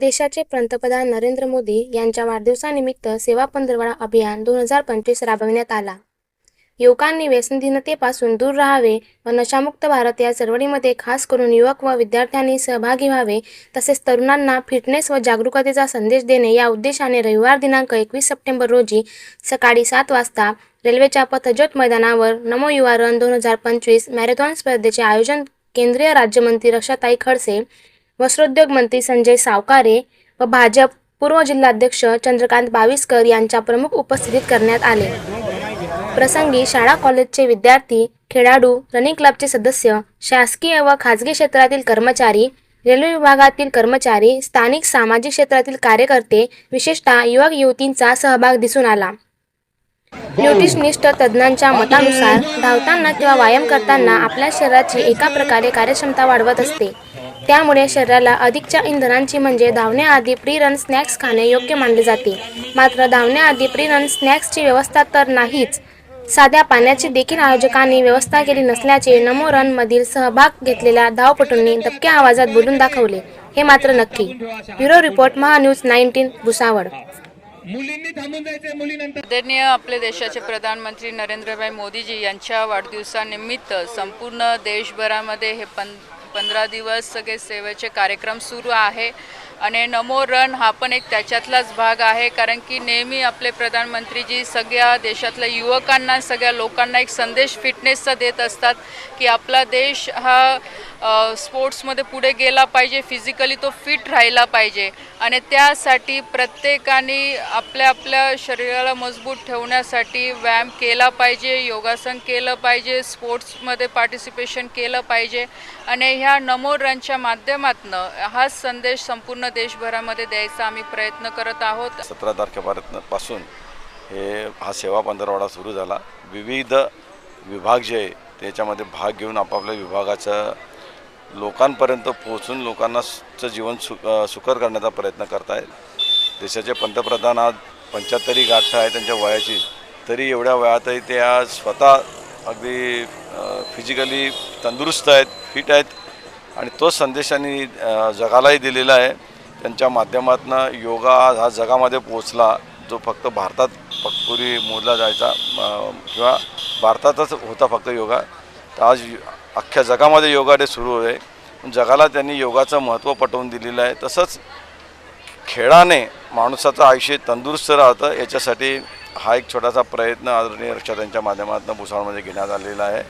देशाचे पंतप्रधान नरेंद्र मोदी यांच्या वाढदिवसानिमित्त सेवा पंधरवडा अभियान दोन हजार पंचवीस राबविण्यात आला. युवकांनी व्यसनधीनतेपासून दूर राहावे व नशामुक्त भारत या चळवळीमध्ये खास करून युवक व विद्यार्थ्यांनी सहभागी व्हावे तसेच तरुणांना फिटनेस व जागरूकतेचा संदेश देणे या उद्देशाने रविवार दिनांक एकवीस सप्टेंबर रोजी सकाळी सात वाजता रेल्वेच्या पथज्योत मैदानावर नमो युवा रन दोन हजार पंचवीस मॅरेथॉन स्पर्धेचे आयोजन केंद्रीय राज्यमंत्री रक्षाताई खडसे वस्त्रोद्योग मंत्री संजय सावकारे व भाजप पूर्व जिल्हाध्यक्ष चंद्रकांत बाविस्कर यांच्या प्रमुख उपस्थितीत करण्यात आले. प्रसंगी शाळा कॉलेजचे विद्यार्थी खेळाडू रनिंग क्लबचे सदस्य शासकीय व खाजगी क्षेत्रातील कर्मचारी रेल्वे विभागातील कर्मचारी स्थानिक सामाजिक क्षेत्रातील कार्यकर्ते विशेषतः युवक युवतींचा सहभाग दिसून आला. न्यूट्रिशनिस्ट तज्ज्ञांच्या मतानुसार धावताना किंवा व्यायाम करताना आपल्या शरीराची एका प्रकारे कार्यक्षमता वाढवत असते. त्यामुळे शरीराला अधिकच्या इंधनांची म्हणजे धावण्याआधी प्री रन स्नॅक्स खाणे योग्य मानले जाते. मात्र धावण्याआधी प्री रन स्नॅक्सची व्यवस्था तर नाहीच साध्या पाण्याची देखील आयोजकांनी व्यवस्था केली नसल्याचे नमो रनमधील सहभाग घेतलेल्या धावपटूंनी दबक्या आवाजात बोलून दाखवले. हे मात्र नक्की. Bureau report MahaNews nineteen Bhusawal. मुलींनी थांबून जायचंय मुलीनंतर. आदरणीय आपले देशाचे प्रधानमंत्री नरेंद्रभाई मोदीजी यांच्या वाढदिवसानिमित्त संपूर्ण देशभरामध्ये हे पं पंधरा दिवस सगळे सेवेचे कार्यक्रम सुरू आहे. आणि नमो रन हा पण एक त्याच्यातलाच भाग आहे कारण की नेहमी आपले प्रधानमंत्रीजी सगळ्या देशातल्या युवकांना सगळ्या लोकांना एक संदेश फिटनेसचा देत असतात की आपला देश हा स्पोर्ट्समध्ये पुढे गेला पाहिजे फिजिकली तो फिट राहिला पाहिजे. आणि त्यासाठी प्रत्येकाने आपल्या आपल्या शरीराला मजबूत ठेवण्यासाठी व्यायाम केला पाहिजे योगासन केलं पाहिजे स्पोर्ट्समध्ये पार्टिसिपेशन केलं पाहिजे. आणि ह्या नमो रनच्या माध्यमातून हाच संदेश संपूर्ण देशभरामध्ये द्यायचा आम्ही प्रयत्न करत आहोत. सतरा तारखेपासून हे हा सेवा पंधरवडा सुरू झाला. विविध विभाग जे आहे त्याच्यामध्ये भाग घेऊन आपापल्या विभागाचं लोकांपर्यंत पोहोचून लोकांनाचं जीवन सु सुकर करण्याचा प्रयत्न करत आहेत देशाचे पंतप्रधान आज पंच्याहत्तरी गाठ आहे त्यांच्या वयाची. तरी एवढ्या वयातही ते आज स्वतः अगदी फिजिकली तंदुरुस्त आहेत फिट आहेत. आणि तोच संदेशाने जगालाही दिलेला आहे. त्यांच्या माध्यमातून योगा आज हा जगामध्ये पोचला जो फक्त भारतात पूर्वी मोजला जायचा किंवा भारतातच होता फक्त योगा तर आज अख्ख्या जगामध्ये योगा डे सुरू आहे. जगाला त्यांनी योगाचं महत्त्व पटवून दिलेलं आहे. तसंच खेळाने माणसाचं आयुष्य तंदुरुस्त राहतं याच्यासाठी हा एक छोटासा प्रयत्न आदरणीय रक्षातांच्या माध्यमातून भुसावळमध्ये घेण्यात आलेला आहे.